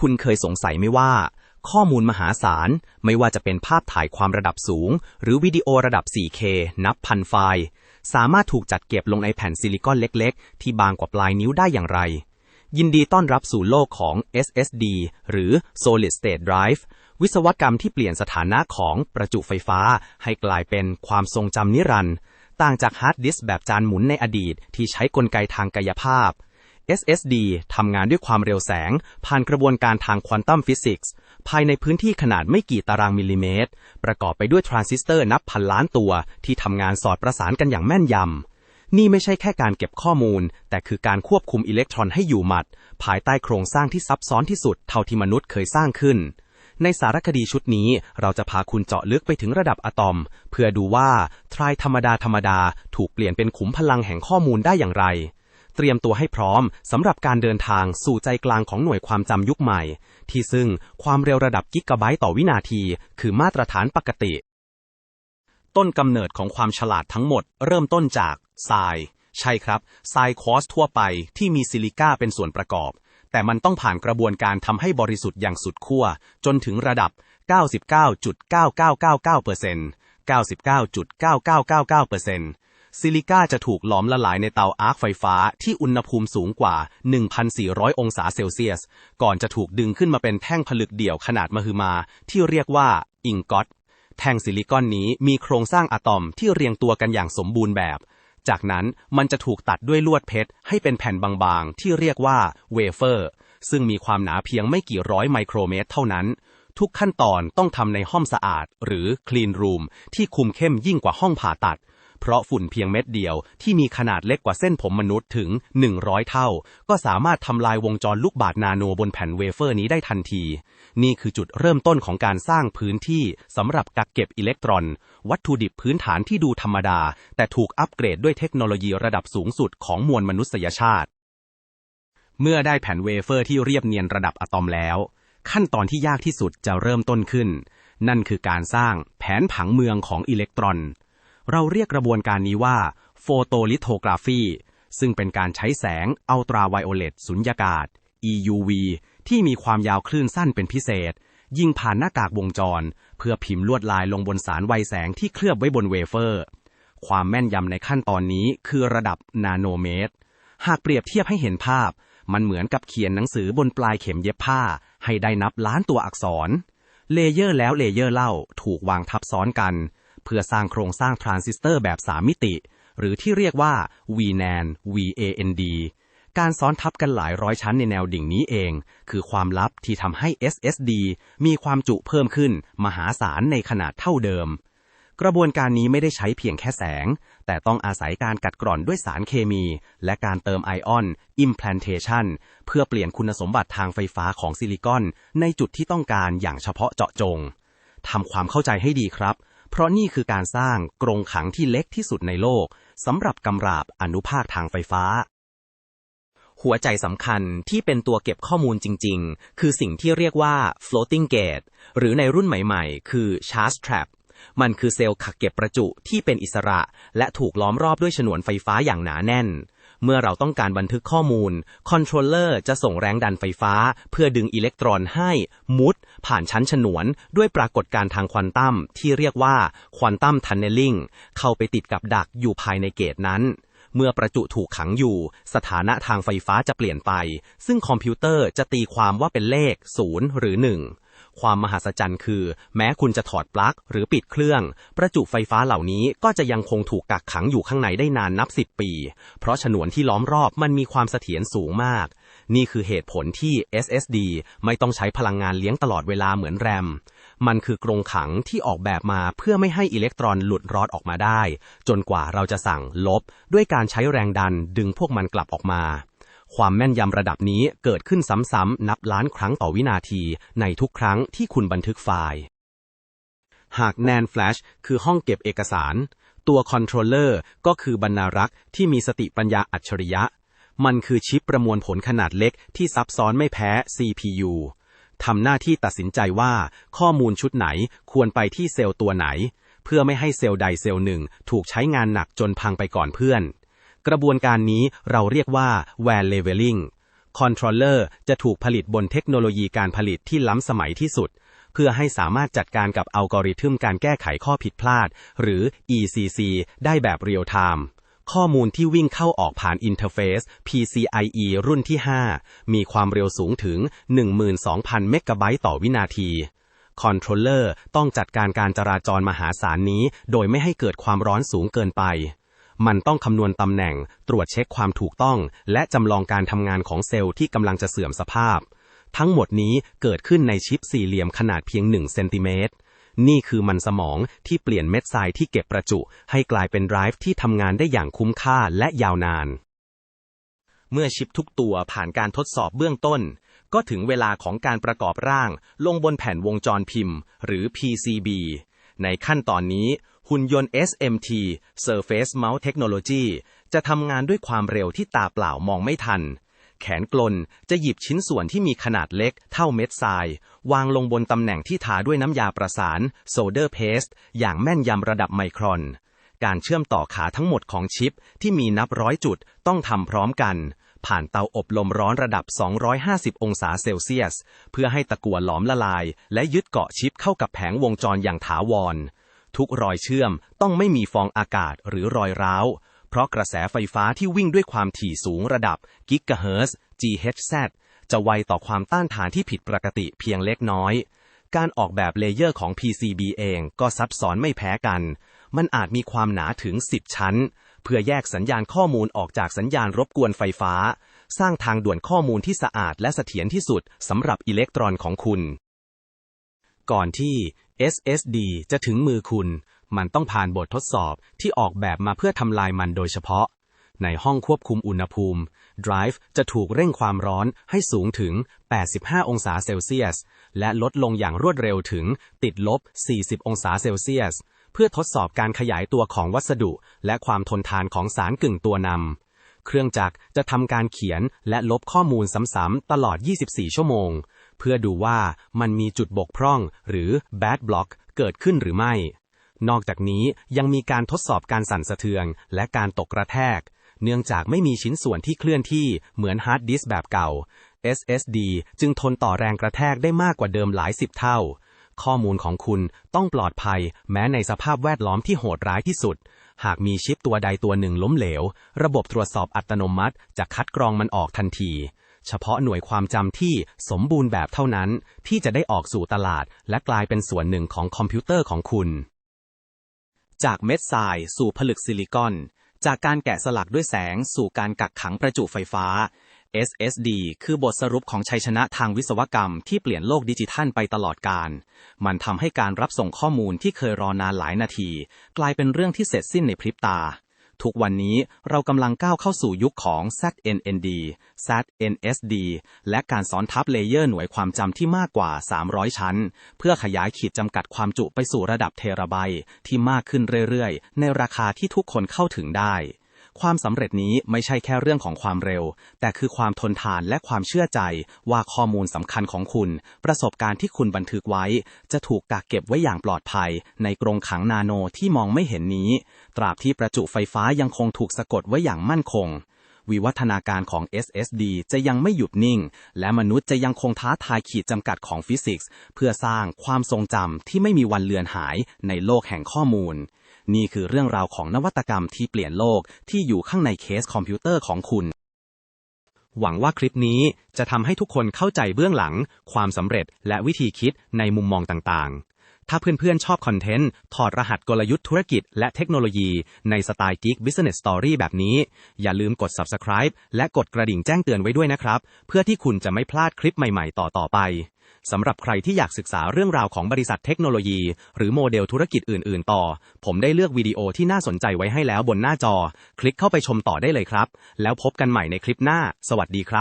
คุณเคยสงสัยไหมว่า ข้อมูลมหาศาล ไม่ว่าจะเป็นภาพถ่ายความระดับสูง หรือวิดีโอระดับ 4K นับพันไฟล์ สามารถถูกจัดเก็บลงในแผ่นซิลิคอนเล็กๆ ที่บางกว่าปลายนิ้วได้อย่างไร ยินดีต้อนรับสู่โลกของ SSD หรือ Solid State Drive วิศวกรรมที่เปลี่ยนสถานะของประจุไฟฟ้า ให้กลายเป็นความทรงจำนิรันด์ต่างจากฮาร์ดดิสก์แบบจานหมุนในอดีตที่ใช้กลไกทางกายภาพ SSD ทำงานด้วยความเร็วแสง ผ่านกระบวนการทางควอนตัมฟิสิกส์ภายในพื้นที่ขนาดไม่กี่ตารางมิลลิเมตร ประกอบไปด้วยทรานซิสเตอร์นับพันล้านตัว ที่ทำงานสอดประสานกันอย่างแม่นยำ นี่ไม่ใช่แค่การเก็บข้อมูล แต่คือการควบคุมอิเล็กตรอนให้อยู่หมัด ภายใต้โครงสร้างที่ซับซ้อนที่สุดเท่าที่มนุษย์เคยสร้างขึ้นในสารคดีชุดนี้เราจะพาคุณเจาะลึกไปถึงระดับอะตอม เพื่อดูว่าทรายธรรมดาธรรมดาถูกเปลี่ยนเป็นขุมพลังแห่งข้อมูลได้อย่างไร เตรียมตัวให้พร้อมสำหรับการเดินทางสู่ใจกลางของหน่วยความจำยุคใหม่ ที่ซึ่งความเร็วระดับกิกะไบต์ต่อวินาที คือมาตรฐานปกติ ต้นกำเนิดของความฉลาดทั้งหมด เริ่มต้นจากทราย ใช่ครับทรายคอสทั่วไปที่มีซิลิก้าเป็นส่วนประกอบ แต่มันต้องผ่านกระบวนการทำให้บริสุทธิ์อย่างสุดขั้วจนถึงระดับ 99.9999% 99.9999%ซิ ซิลิก้าจะถูกหลอมละลายในเตาอาร์คไฟฟ้าที่อุณหภูมิสูงกว่า 1,400 องศาเซลเซียส ก่อนจะถูกดึงขึ้นมาเป็นแท่งผลึกเดี่ยวขนาดมหึมา ที่เรียกว่าอิงกอตแท่งซิลิคอนนี้มีโครงสร้างอะตอมที่เรียงตัวกันอย่างสมบูรณ์แบบ จากนั้นมันจะถูกตัดด้วยลวดเพชรให้เป็นแผ่นบางๆ ที่เรียกว่าเวเฟอร์ ซึ่งมีความหนาเพียงไม่กี่ร้อยไมโครเมตรเท่านั้นทุกขั้นตอนต้องทำในห้องสะอาดหรือ clean room ที่คุมเข้มยิ่งกว่าห้องผ่าตัด เพราะฝุ่นเพียงเม็ดเดียวที่มีขนาดเล็กกว่าเส้นผมมนุษย์ถึง 100 เท่า ก็สามารถทำลายวงจรลูกบาศก์นาโนบนแผ่นเวเฟอร์นี้ได้ทันที นี่คือจุดเริ่มต้นของการสร้างพื้นที่สำหรับกักเก็บอิเล็กตรอน วัตถุดิบพื้นฐานที่ดูธรรมดา แต่ถูกอัปเกรดด้วยเทคโนโลยีระดับสูงสุดของมวลมนุษยชาติ เมื่อได้แผ่นเวเฟอร์ที่เรียบเนียนระดับอะตอมแล้ว ขั้นตอนที่ยากที่สุดจะเริ่มต้นขึ้น นั่นคือการสร้างแผนผังเมืองของอิเล็กตรอน เราเรียกกระบวนการนี้ว่าโฟโตลิโทกราฟีซึ่งเป็นการใช้แสงอัลตราไวโอเลตสุญญากาศ EUV ที่มีความยาวคลื่นสั้นเป็นพิเศษ ยิงผ่านหน้ากากวงจร เพื่อพิมพ์ลวดลายลงบนสารไวแสงที่เคลือบไว้บนเวเฟอร์ ความแม่นยำในขั้นตอนนี้คือระดับนาโนเมตร หากเปรียบเทียบให้เห็นภาพ มันเหมือนกับเขียนหนังสือบนปลายเข็มเย็บผ้า ให้ได้นับล้านตัวอักษร เลเยอร์แล้วเลเยอร์เล่าถูกวางทับซ้อนกัน เพื่อสร้างโครงสร้างทรานซิสเตอร์แบบ3มิติ หรือที่เรียกว่า VNAND VAND การซ้อนทับกันหลายร้อยชั้นในแนวดิ่งนี้เอง คือความลับที่ทำให้ SSD มีความจุเพิ่มขึ้น มหาศาลในขนาดเท่าเดิม กระบวนการนี้ไม่ได้ใช้เพียงแค่แสง แต่ต้องอาศัยการกัดกร่อนด้วยสารเคมี และการเติมไอออน implantation เพื่อเปลี่ยนคุณสมบัติทางไฟฟ้าของซิลิคอน ในจุดที่ต้องการอย่างเฉพาะเจาะจงทำความเข้าใจให้ดีครับ เพราะนี่คือการสร้างกรงขังที่เล็กที่สุดในโลกสำหรับกำราบอนุภาคทางไฟฟ้า หัวใจสำคัญที่เป็นตัวเก็บข้อมูลจริง ๆ คือสิ่งที่เรียกว่า floating gate หรือในรุ่นใหม่ ๆ คือ charge trap มันคือเซลล์ขักเก็บประจุที่เป็นอิสระ และถูกล้อมรอบด้วยฉนวนไฟฟ้าอย่างหนาแน่น เมื่อเราต้องการบันทึกข้อมูล คอนโทรลเลอร์จะส่งแรงดันไฟฟ้า เพื่อดึงอิเล็กตรอนให้มุด ผ่านชั้นฉนวนด้วยปรากฏการณ์ทางควอนตัมที่เรียกว่าควอนตัมทันเนลลิงเข้าไปติดกับดักอยู่ภายในเกตนั้น เมื่อประจุถูกขังอยู่ สถานะทางไฟฟ้าจะเปลี่ยนไป ซึ่งคอมพิวเตอร์จะตีความว่าเป็นเลข 0 หรือ 1ความมหัศจรรย์คือ แม้คุณจะถอดปลั๊กหรือปิดเครื่อง ประจุไฟฟ้าเหล่านี้ก็จะยังคงถูกกักขังอยู่ข้างในได้นานนับ 10 ปี เพราะฉนวนที่ล้อมรอบมันมีความเสถียรสูงมาก นี่คือเหตุผลที่ SSD ไม่ต้องใช้พลังงานเลี้ยงตลอดเวลาเหมือนแรม มันคือกรงขังที่ออกแบบมาเพื่อไม่ให้อิเล็กตรอนหลุดรอดออกมาได้ จนกว่าเราจะสั่งลบ ด้วยการใช้แรงดันดึงพวกมันกลับออกมา ความแม่นยำระดับนี้เกิดขึ้นซ้ำๆนับล้านครั้งต่อวินาที ในทุกครั้งที่คุณบันทึกไฟล์ หาก NAND Flash คือห้องเก็บเอกสารตัวคอนโทรลเลอร์ก็คือบรรณารักษ์ที่มีสติปัญญาอัจฉริยะ มันคือชิปประมวลผลขนาดเล็กที่ซับซ้อนไม่แพ้ CPU ทำหน้าที่ตัดสินใจว่าข้อมูลชุดไหนควรไปที่เซลล์ตัวไหน เพื่อไม่ให้เซลล์ใดเซลล์หนึ่งถูกใช้งานหนักจนพังไปก่อนเพื่อน กระบวนการนี้เราเรียกว่า WAN leveling คอนโทรลเลอร์จะถูกผลิตบนเทคโนโลยีการผลิตที่ล้ำสมัยที่สุด เพื่อให้สามารถจัดการกับอัลกอริทึมการแก้ไขข้อผิดพลาด หรือ ECC ได้แบบเรียลไทม์ ข้อมูลที่วิ่งเข้าออกผ่านอินเทอร์เฟซ PCIe รุ่นที่ 5 มีความเร็วสูงถึง 12,000 เมกะไบต์ต่อวินาที คอนโทรลเลอร์ต้องจัดการการจราจรมหาศาลนี้ โดยไม่ให้เกิดความร้อนสูงเกินไป มันต้องคำนวณตำแหน่ง ตรวจเช็คความถูกต้อง และจำลองการทำงานของเซลล์ที่กำลังจะเสื่อมสภาพ ทั้งหมดนี้เกิดขึ้นในชิปสี่เหลี่ยมขนาดเพียง1เซนติเมตร นี่คือมันสมองที่เปลี่ยนเม็ดทรายที่เก็บประจุ ให้กลายเป็นไดรฟ์ที่ทำงานได้อย่างคุ้มค่าและยาวนาน เมื่อชิปทุกตัวผ่านการทดสอบเบื้องต้น ก็ถึงเวลาของการประกอบร่าง ลงบนแผ่นวงจรพิมพ์ หรือ PCB ในขั้นตอนนี้ หุ่นยนต์ SMT Surface Mount Technology จะทำงานด้วยความเร็วที่ตาเปล่ามองไม่ทัน แขนกลนจะหยิบชิ้นส่วนที่มีขนาดเล็กเท่าเม็ดทราย วางลงบนตำแหน่งที่ทาด้วยน้ำยาประสาน Solder Paste อย่างแม่นยำระดับไมครอนการเชื่อมต่อขาทั้งหมดของชิปที่มีนับร้อยจุดต้องทำพร้อมกัน ผ่านเตาอบลมร้อนระดับ 250 องศาเซลเซียส เพื่อให้ตะกั่วหลอมละลาย และยึดเกาะชิปเข้ากับแผงวงจรอย่างถาวร ทุกรอยเชื่อมต้องไม่มีฟองอากาศหรือรอยร้าว เพราะกระแสไฟฟ้าที่วิ่งด้วยความถี่สูงระดับกิกะเฮิรตซ์ GHz จะไวต่อความต้านทานที่ผิดปกติเพียงเล็กน้อย การออกแบบเลเยอร์ของ PCB เองก็ซับซ้อนไม่แพ้กัน มันอาจมีความหนาถึง 10 ชั้น เพื่อแยกสัญญาณข้อมูลออกจากสัญญาณรบกวนไฟฟ้า สร้างทางด่วนข้อมูลที่สะอาดและเสถียรที่สุดสำหรับอิเล็กตรอนของคุณ ก่อนที่ SSD จะถึงมือคุณ มันต้องผ่านบททดสอบที่ออกแบบมาเพื่อทำลายมันโดยเฉพาะ ในห้องควบคุมอุณหภูมิ Drive จะถูกเร่งความร้อนให้สูงถึง 85 องศาเซลเซียส และลดลงอย่างรวดเร็วถึงติดลบ 40 องศาเซลเซียส เพื่อทดสอบการขยายตัวของวัสดุ และความทนทานของสารกึ่งตัวนำเครื่องจักรจะทำการเขียนและลบข้อมูลซ้ำๆตลอด 24 ชั่วโมง เพื่อดูว่ามันมีจุดบกพร่องหรือ bad block เกิดขึ้นหรือไม่ นอกจากนี้ยังมีการทดสอบการสั่นสะเทือนและการตกกระแทก เนื่องจากไม่มีชิ้นส่วนที่เคลื่อนที่เหมือนฮาร์ดดิสก์แบบเก่า SSD จึงทนต่อแรงกระแทกได้มากกว่าเดิมหลายสิบเท่า ข้อมูลของคุณต้องปลอดภัย แม้ในสภาพแวดล้อมที่โหดร้ายที่สุด หากมีชิปตัวใดตัวหนึ่งล้มเหลว ระบบตรวจสอบอัตโนมัติ จะคัดกรองมันออกทันที เฉพาะหน่วยความจำที่สมบูรณ์แบบเท่านั้น ที่จะได้ออกสู่ตลาด และกลายเป็นส่วนหนึ่งของคอมพิวเตอร์ของคุณ จากเม็ดทรายสู่ผลึกซิลิคอน จากการแกะสลักด้วยแสงสู่การกักขังประจุไฟฟ้า SSD คือบทสรุปของชัยชนะทางวิศวกรรมที่เปลี่ยนโลกดิจิทัลไปตลอดกาลมันทำให้การรับส่งข้อมูลที่เคยรอนานหลายนาที กลายเป็นเรื่องที่เสร็จสิ้นในพริบตา ทุกวันนี้เรากำลังก้าวเข้าสู่ยุคของ ZNND ZNSD และการซ้อนทับเลเยอร์หน่วยความจำที่มากกว่า 300 ชั้น เพื่อขยายขีดจำกัดความจุไปสู่ระดับเทราไบต์ที่มากขึ้นเรื่อยๆ ในราคาที่ทุกคนเข้าถึงได้ ความสำเร็จนี้ไม่ใช่แค่เรื่องของความเร็ว แต่คือความทนทานและความเชื่อใจว่าข้อมูลสำคัญของคุณ ประสบการณ์ที่คุณบันทึกไว้ จะถูกกักเก็บไว้อย่างปลอดภัย ในกรงขังนาโนที่มองไม่เห็นนี้ ตราบที่ประจุไฟฟ้ายังคงถูกสะกดไว้อย่างมั่นคงวิวัฒนาการของ SSD จะยังไม่หยุดนิ่ง และมนุษย์จะยังคงท้าทายขีดจำกัดของฟิสิกส์ เพื่อสร้างความทรงจำที่ไม่มีวันเลือนหายในโลกแห่งข้อมูล นี่คือเรื่องราวของนวัตกรรมที่เปลี่ยนโลกที่อยู่ข้างในเคสคอมพิวเตอร์ของคุณ หวังว่าคลิปนี้จะทำให้ทุกคนเข้าใจเบื้องหลัง ความสำเร็จและวิธีคิดในมุมมองต่างๆ ถ้าเพื่อนๆ ชอบคอนเทนต์ ถอดรหัสกลยุทธ์ธุรกิจและเทคโนโลยี ในสไตล์ Geek Business Story แบบนี้ อย่าลืมกด subscribe และกดกระดิ่งแจ้งเตือนไว้ด้วยนะครับ เพื่อที่คุณจะไม่พลาดคลิปใหม่ๆ ต่อๆไปสำหรับใครที่อยากศึกษาเรื่องราวของบริษัทเทคโนโลยี หรือโมเดลธุรกิจอื่นๆ ต่อ ผมได้เลือกวิดีโอที่น่าสนใจไว้ให้แล้วบนหน้าจอ คลิกเข้าไปชมต่อได้เลยครับ แล้วพบกันใหม่ในคลิปหน้า สวัสดีครับ